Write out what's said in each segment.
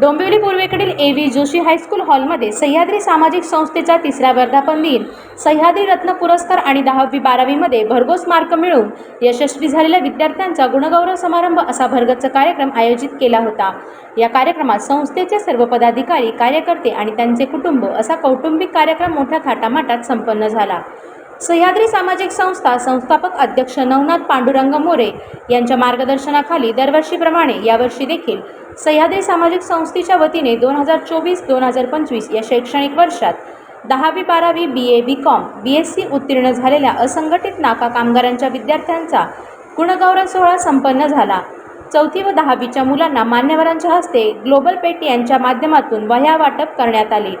डोंबिवली पूर्वेकडील A V Joshi high school हॉलमध्ये सह्याद्री सामाजिक संस्थेचा तिसरा वर्धापन दिन सह्याद्री रत्न पुरस्कार आणि दहावी बारावीमध्ये भरघोस मार्क मिळवून यशस्वी झालेल्या विद्यार्थ्यांचा गुणगौरव समारंभ असा भरगच्च कार्यक्रम आयोजित केला होता. या कार्यक्रमात संस्थेचे सर्व पदाधिकारी कार्यकर्ते आणि त्यांचे कुटुंब असा कौटुंबिक कार्यक्रम मोठ्या थाटामाटात संपन्न झाला. सह्याद्री सामाजिक संस्था संस्थापक अध्यक्ष नवनाथ पांडुरंग मोरे यांच्या मार्गदर्शनाखाली दरवर्षीप्रमाणे यावर्षी देखील सह्याद्री सामाजिक संस्थेच्या वतीने दोन हजार चोवीस दोन हजार पंचवीस या शैक्षणिक वर्षात दहावी बारावी B A B com B S C उत्तीर्ण झालेल्या असंघटित नाका कामगारांच्या विद्यार्थ्यांचा गुणगौरव सोहळा संपन्न झाला. चौथी व दहावीच्या मुलांना मान्यवरांच्या हस्ते ग्लोबल पेट यांच्या माध्यमातून वह्या वाटप करण्यात आली.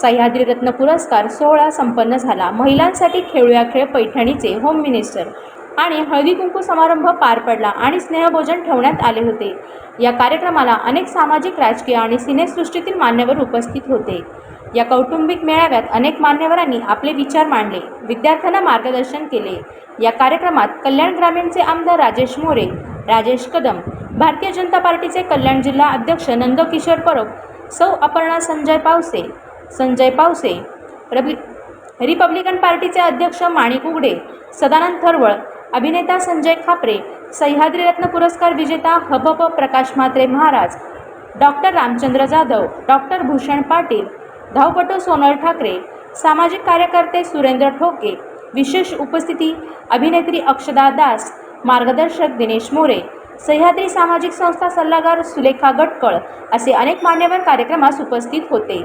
सह्याद्री रत्न पुरस्कार सोहळा संपन्न झाला. महिलांसाठी खेळूया खेळ पैठणीचे होम मिनिस्टर आणि हळदी कुंकू समारंभ पार पडला आणि स्नेहभोजन ठेवण्यात आले होते. या कार्यक्रमाला अनेक सामाजिक राजकीय आणि सिनेसृष्टीतील मान्यवर उपस्थित होते. या कौटुंबिक मेळाव्यात अनेक मान्यवरांनी आपले विचार मांडले. विद्यार्थ्यांना मार्गदर्शन केले. या कार्यक्रमात कल्याण ग्रामीणचे आमदार राजेश मोरे राजेश कदम भारतीय जनता पार्टीचे कल्याण जिल्हा अध्यक्ष नंदकिशोर परब सौ अपर्णा संजय पावसे संजय पावसे. रबी रिपब्लिकन पार्टीचे अध्यक्ष माणिक उगडे सदानंद थरवळ अभिनेता संजय खापरे सह्याद्री रत्न पुरस्कार विजेता हबप प्रकाश म्हात्रे महाराज डॉक्टर रामचंद्र जाधव डॉक्टर भूषण पाटील धावपटू सोनल ठाकरे सामाजिक कार्यकर्ते सुरेंद्र ठोके विशेष उपस्थिती अभिनेत्री अक्षदा दास मार्गदर्शक दिनेश मोरे सह्याद्री सामाजिक संस्था सल्लागार सुलेखा गटकळ असे अनेक मान्यवर कार्यक्रमास उपस्थित होते.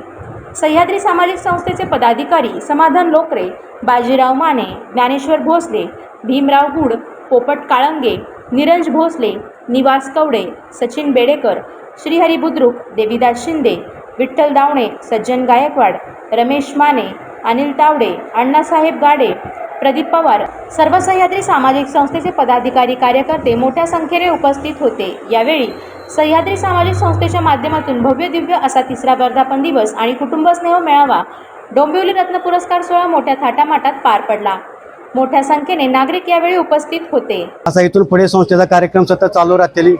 सह्याद्री सामाजिक संस्थेचे पदाधिकारी समाधान लोकरे बाजीराव माने ज्ञानेश्वर भोसले भीमराव गुड पोपट काळंगे निरंज भोसले निवास कवडे सचिन बेडेकर श्रीहरी बुद्रुक देवीदास शिंदे विठ्ठल दावणे सज्जन गायकवाड रमेश माने अनिल तावडे अण्णासाहेब गाडे प्रदीप पवार सर्व सह्याद्री सामाजिक संस्थेचे पदाधिकारी कार्यकर्ते मोठ्या संख्येने उपस्थित होते. यावेळी सह्याद्री सामाजिक संस्थेच्या माध्यमातून भव्य दिव्य असा तिसरा वर्धापन दिवस आणि कुटुंबस्नेह मेळावा डोंबिवली रत्न पुरस्कार सोहळा मोठ्या थाटामाटात पार पडला. मोठ्या संख्येने नागरिक यावेळी उपस्थित होते. असा इथून पुढे संस्थेचा कार्यक्रम सतत चालू राहतील.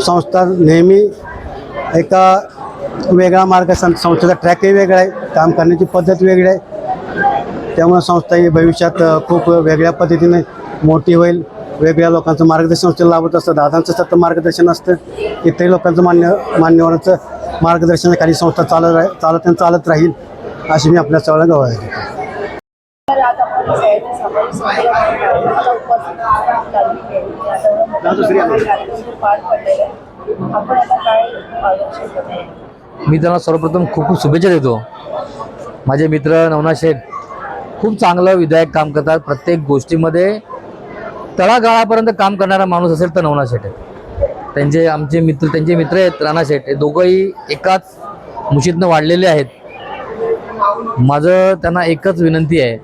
संस्था नेहमी एका वेगळा मार्ग संस्थेचा ट्रॅकही वेगळा आहे. काम करण्याची पद्धत वेगळी आहे. त्यामुळे संस्था ही भविष्यात खूप वेगळ्या पद्धतीने मोठी होईल. वेगळ्या लोकांचं मार्गदर्शन संस्थेला लाभत असतं. दादांचं सतत मार्गदर्शन असतं. इतरही लोकांचं मान्य मान्यवरांचं मार्गदर्शनाखाली संस्था चालत राह चालत आणि चालत राहील अशी मी आपल्या सगळ्या गवाही देतो. आहे मी त्यांना सर्वप्रथम खूप खूप शुभेच्छा देतो. माझे मित्र नवना शेठ खूप चांगलं विधायक काम करतात. प्रत्येक गोष्टीमध्ये तळागाळापर्यंत काम करणारा माणूस असेल तर नवना शेठ आहे त्यांचे आमचे मित्र त्यांचे मित्र आहेत राणा शेठ हे दोघंही एकाच मुशीतनं वाढलेले आहेत. माझं त्यांना एकच विनंती आहे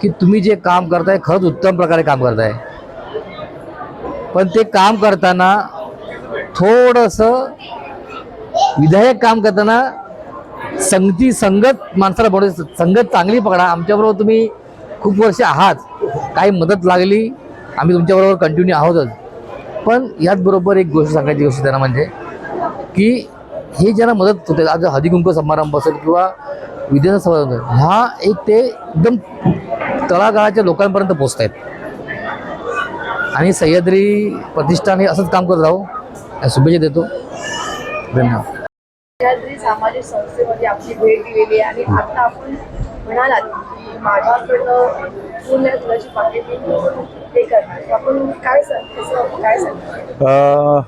की तुम्ही जे काम करताय खरंच उत्तम प्रकारे काम करताय. पण ते काम करताना थोडंसं विधायक काम करताना संगती संगत माणसाला बनवते संगत चांगली पकडा. आमच्याबरोबर तुम्ही खूप वर्ष आहात. काही मदत लागली आम्ही तुमच्याबरोबर कंटिन्यू आहोतच पण याचबरोबर एक गोष्ट सांगायची गोष्ट त्यांना म्हणजे की हे ज्यांना मदत होते आज हदिकुंक समारंभ असेल किंवा विद्यार्थी समारंभ ह्या एक ते एकदम तळागाळाच्या लोकांपर्यंत पोचत आहेत आणि सह्याद्री प्रतिष्ठान हे असंच काम करत राहू. शुभेच्छा देतो. धन्यवाद. सह्याद्री सामाजिक संस्थेमध्ये आपली भेट दिलेली आहे आणि आता आपण म्हणालात की माझ्याकडनं पूर्ण तुलाची पाकिट हे करणार. आपण काय सांग काय सांगणार?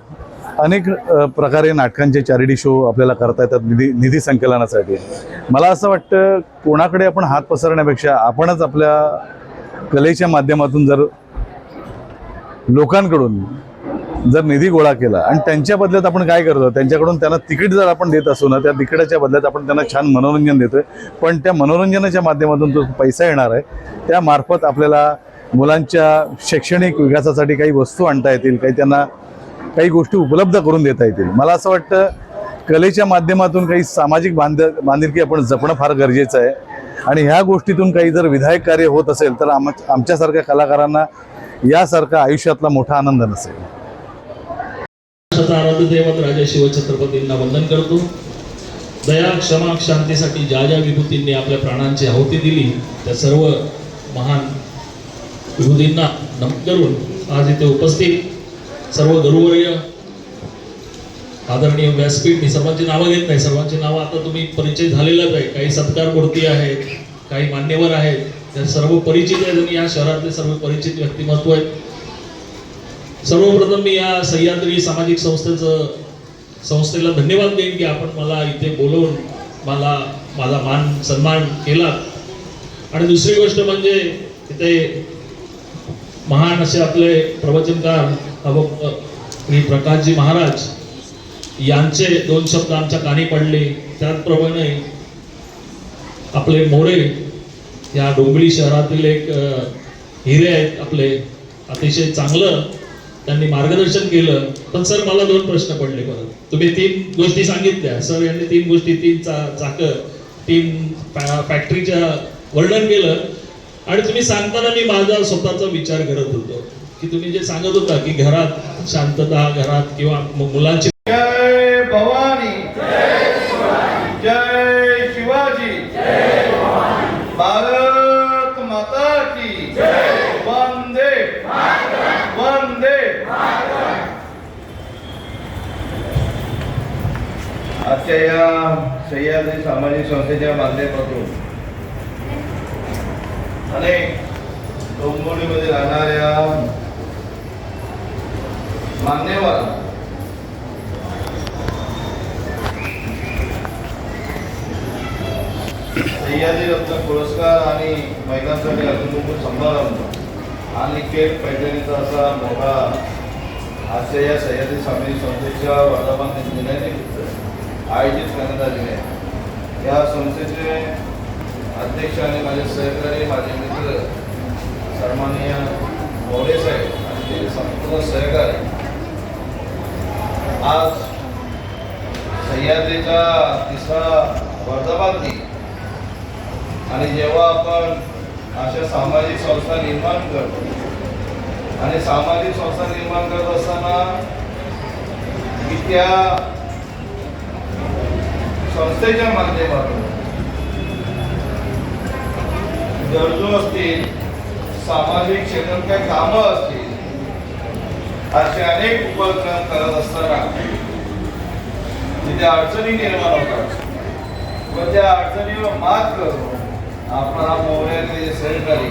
अनेक प्रकारे नाटकांचे चॅरिटी शो आपल्याला करता येतात निधी निधी संकलनासाठी. मला असं वाटतं कोणाकडे आपण हात पसरण्यापेक्षा आपणच आपल्या कलेच्या माध्यमातून जर लोकांकडून जर निधी गोळा केला आणि त्यांच्या बदल्यात आपण काय करतो? त्यांच्याकडून त्यांना तिकीट जर आपण देत असू ना त्या तिकिटाच्या बदल्यात आपण त्यांना छान मनोरंजन देतोय. पण त्या मनोरंजनाच्या माध्यमातून जो पैसा येणार आहे त्या मार्फत आपल्याला मुलांच्या शैक्षणिक विकासासाठी काही वस्तू आणता येतील काही त्यांना काही गोष्टी उपलब्ध करून देता येतील. मला असं वाटतं कलेच्या माध्यमातून काही सामाजिक बांध बांधिलकी आपण जपणं फार गरजेचं आहे. आणि ह्या गोष्टीतून काही जर विधायक कार्य होत असेल तर आम आमच्यासारख्या कलाकारांना यासारखा आयुष्यातला मोठा आनंद नसेल. महाराष्ट्राचा आराध्य दैवत राजा शिवछत्रपतींना वंदन करतो. दया क्षमा शांतीसाठी ज्या ज्या विभूतींनी आपल्या प्राणांची आहुती दिली त्या सर्व महान विभूतींना नम करून आज इथे उपस्थित सर्व गुरुवर्य आदरणीय व्यासपीठ मी सर्वांची नावं घेत नाही. सर्वांची नावं आता तुम्ही परिचय झालेलाच आहे. काही सत्कार मूर्ती आहेत काही मान्यवर आहेत. त्या सर्व परिचित आहेत आणि या शहरातले सर्व परिचित व्यक्तिमत्व आहेत. सर्वप्रथम मी या सह्याद्री सामाजिक संस्थेचं संस्थेला धन्यवाद देईन की आपण मला इथे बोलवून मला माझा मान सन्मान केला. आणि दुसरी गोष्ट म्हणजे इथे महान असे आपले प्रवचनकार अव श्री प्रकाशजी महाराज यांचे दोन शब्द आमच्या कानी पडले. त्याचप्रमाणे आपले मोरे या डोंगळी शहरातील एक हिरे आहेत आपले. अतिशय चांगलं त्यांनी मार्गदर्शन केलं पण सर मला दोन प्रश्न पडले परत. तुम्ही तीन गोष्टी सांगितल्या. सर यांनी तीन गोष्टी तीन चा चाक तीन फॅक्टरीच्या वर्णन केलं. आणि तुम्ही सांगताना मी माझा स्वतःचा विचार करत होतो. की तुम्ही जे सांगत होता की घरात शांतता घरात किंवा मुलांचे मुलांची जय भवानी जय शिवाजी भारत माता की वंदे वंदे आजच्या या सह्याद्री सामाजिक संस्थेच्या माध्यमातून अनेक डोंबिवलीमध्ये राहणाऱ्या मान्यवर सह्याद्री रत्न पुरस्कार आणि महिलांसाठी अर्जुन समारंभ आणि केक पैठणीचा असा मोठा आजच्या या सह्याद्री सामाजिक संस्थेच्या वर्धापन दिनानिमित्त आयोजित करण्यात आलेले आहे. या संस्थेचे अध्यक्ष आणि माझे सहकारी माझे मित्र सन्माननीय मोरे साहेब आणि ते संपूर्ण सहकारी आज सह्याद्रीचा तिसरा वर्धापात दिन. आणि जेव्हा आपण अशा सामाजिक संस्था निर्माण करतो आणि सामाजिक संस्था निर्माण करत असताना की त्या संस्थेच्या माध्यमातून. गरजू असतील सामाजिक क्षेत्रात काही कामं असतील असे अनेक उपक्रम करत असताना तिथे अडचणी निर्माण होतात. व त्या अडचणीवर मात करून आपण हा मोहऱ्याचे सहकारी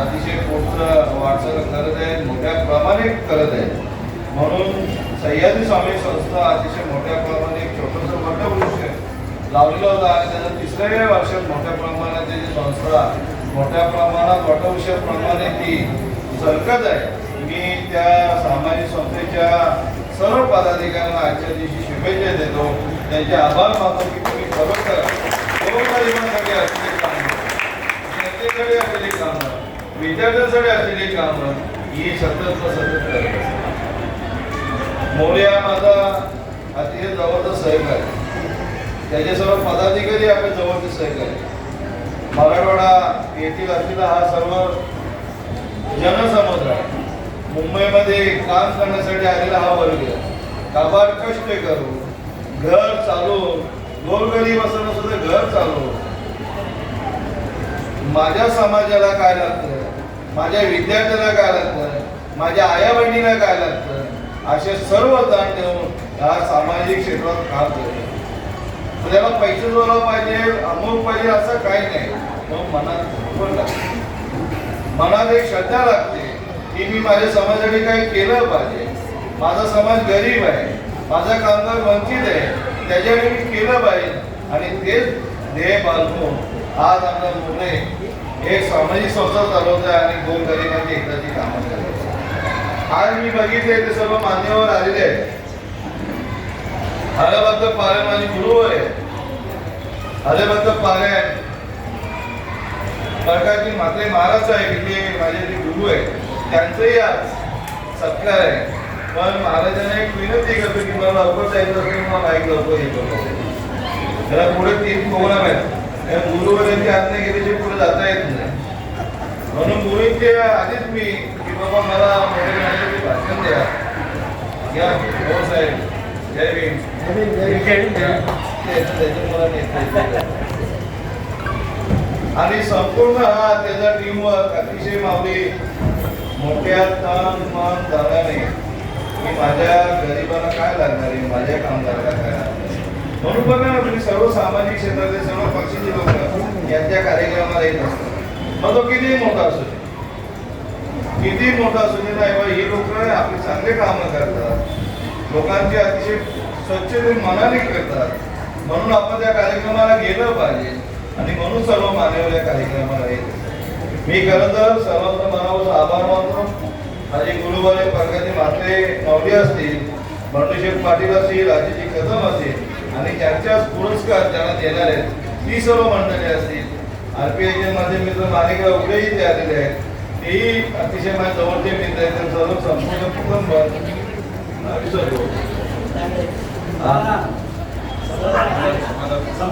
अतिशय पुढचं वाटचाल करत आहेत मोठ्या प्रमाणे करत आहेत. म्हणून सह्याद्री स्वामी संस्था अतिशय मोठ्या प्रमाणे छोटं लावलेलं होतं आणि त्याचं तिसऱ्या वर्षात मोठ्या प्रमाणात जे संस्था मोठ्या प्रमाणात वटवृक्षाप्रमाणे ती सरकत आहे. मी त्या सामाजिक संस्थेच्या सर्व पदाधिकाऱ्यांना आजच्या दिवशी शुभेच्छा देतो. त्यांचे आभार मानतो की तुम्ही खरोखर गोरगरिबांसाठी असलेली कामं जनतेकडे असलेली कामं विद्यार्थ्यांसाठी असलेली कामं ही सतत सतत करत असतात. हा माझा अतिशय जवळचा आहे त्याचे सर्व पदाधिकारी आपले जवळचे सहकारी मराठवाडा येथील असलेला हा सर्व जनसमुद्र आहे मुंबईमध्ये काम करण्यासाठी आलेला हा वर्ग काबाड कष्ट करू घर चालू गोरगरीब असताना सुद्धा घर चालू माझ्या समाजाला काय लागतं माझ्या विद्यार्थ्याला काय लागतं माझ्या आया बहिणीला काय लागतं असे सर्व ताण देऊन या सामाजिक क्षेत्रात काम करतो त्याला पैसे जोडला पाहिजे अमुक पाहिजे असं काही नाही. तो मनात भरपूर मनात एक श्रद्धा लागते की मी माझ्या समाजासाठी काही केलं पाहिजे. माझा समाज गरीब आहे. माझा कामगार वंचित आहे. त्याच्यासाठी मी केलं पाहिजे. आणि तेच ध्येय बाळगून आज आपला मुले एक सामाजिक संस्था चालवत आहे आणि गोर गरिबांची एकदाची कामं करत आज मी बघितले ते सर्व मान्यवर आलेले आहेत. हरभक्त पारायण माझे गुरु आहे हरभक्त पारायण प्रकाशजी म्हात्रे महाराज साहेब इथे माझे जे गुरु आहे त्यांचंही आज सत्कार आहे पण महाराजांना एक विनंती करतो की मला लवकर जायचं असेल मला माहीत लवकर हे करतो त्याला पुढे तीन प्रोग्राम आहेत. त्या गुरुवर्यांची आज्ञा गेल्याची पुढे जाता येत नाही. म्हणून गुरुंचे आधीच मी की बाबा मला मोठे भाषण द्या. या हो साहेब. आणि संपूर्ण हा त्याचा टीमवर्क अतिशय मावली मोठ्या तन मन धनाने की माझ्या गरिबाला काय लागणार आहे? माझ्या कामगाराला काय लागणार म्हणून बघा ना तुम्ही सर्व सामाजिक क्षेत्रातले सर्व पक्षाचे लोक यांच्या कार्यक्रमाला येत असतात. मग तो किती मोठा असू दे. किती मोठा असू दे नाही बा ही लोक आपली चांगले कामं करतात. लोकांची अतिशय स्वच्छते मनाने करतात. म्हणून आपण त्या कार्यक्रमाला गेलं पाहिजे. आणि म्हणून सर्व मान्यवर या कार्यक्रमाला येत मी खरं तर सर्वांचा मनावर आभार मानतो. माझे गुरुवारे प्रगती मात्रे माऊली असतील बंडूशेठ पाटील असतील राजेजी कदम असतील आणि त्यांच्याच पुरस्कार ज्यांना देणार आहेत ती सर्व मंडळी असतील. आर पी आयचे माझे मित्र मालिका उघडेही ते आलेले आहेत. तेही अतिशय माझ्या जवळचे मित्र आहेत. त्यांचं सर्व संपूर्ण कुटुंब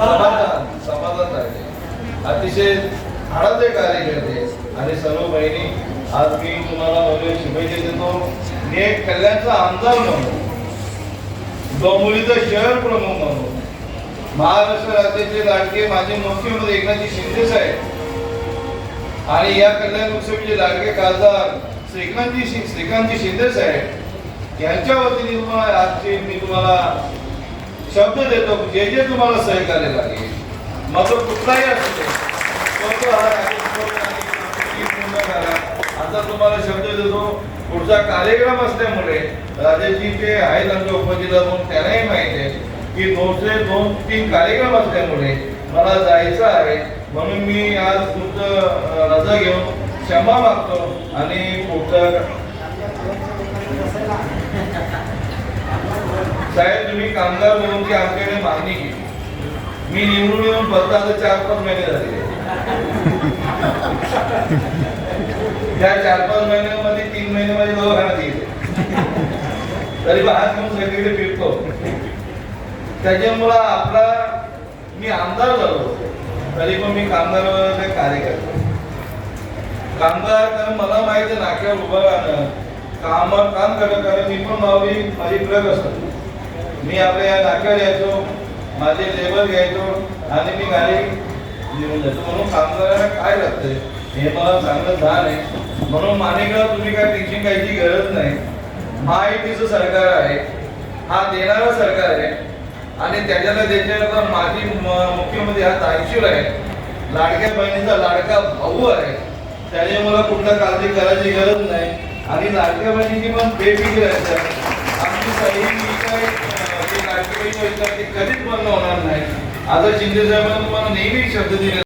समाधान आहे अतिशय कार्य कार्यकर्ते आणि सर्व बहिणी आज मी तुम्हाला म्हणजे शुभेच्छा देतो. मी एक कल्याणचा आमदार म्हणून डोंबिवलीचं शहर प्रमुख म्हणून महाराष्ट्र राज्याचे लाडके माझे मुख्यमंत्री एकनाथजी शिंदे साहेब आणि या कल्याण लोकसभेचे लाडके खासदार श्रीकांतजी श्रीकांतजी शिंदे साहेब यांच्या वतीने तुम्हाला आजची मी तुम्हाला शब्द देतो जे जे तुम्हाला सहकार्य लागेल मग तो कुठलाही असू दे. करा. आता तुम्हाला शब्द देतो पुढचा कार्यक्रम असल्यामुळे राजाजी ते आहेत आमच्या उपजिल्हा म्हणून त्यांनाही माहिती आहे की दोनशे दोन तीन कार्यक्रम असल्यामुळे मला जायचं आहे. म्हणून मी आज तुमचं रजा घेऊन क्षमा मागतो आणि पुढचं साहेब तुम्ही कामगार म्हणून की आमच्याकडे मागणी केली? मी निवडून येऊन परत आता चार पाच महिने झाले. त्या चार पाच महिन्यामध्ये तीन महिने माझे दवाखान्यात येईल तरी बाहेर घेऊन सगळीकडे फिरतो. त्याच्यामुळं आपला मी आमदार झालो तरी पण मी कामगार कार्य करतो. कामगार कारण मला माहिती नाक्यावर उभं राहणं काम काम करत कारण मी पण मावली माझी ट्रक असतो. मी आपल्या या नाक्यावर यायचो माझे लेबर घ्यायचो आणि मी गाडी घेऊन जायचो. म्हणून कामगारांना काय लागतंय? हे मला चांगलं झालं आहे. म्हणून मानेगाव तुम्ही काय टेन्शन घ्यायची गरज नाही. महायुतीचं सरकार आहे. हा देणारं सरकार आहे. आणि त्याच्याला त्याच्यावर माझी मुख्यमंत्री हा दायशीर आहे. लाडक्या बहिणीचा लाडका भाऊ आहे. त्याने मला कुठला काळजी करायची गरज नाही. आणि लाडक्या पण बेफिकीर असतात आमची सही काय अं, जी लाडकी कधीच बंद होणार नाही. आता शिंदे साहेबांना तुम्हाला नेहमी शब्द दिले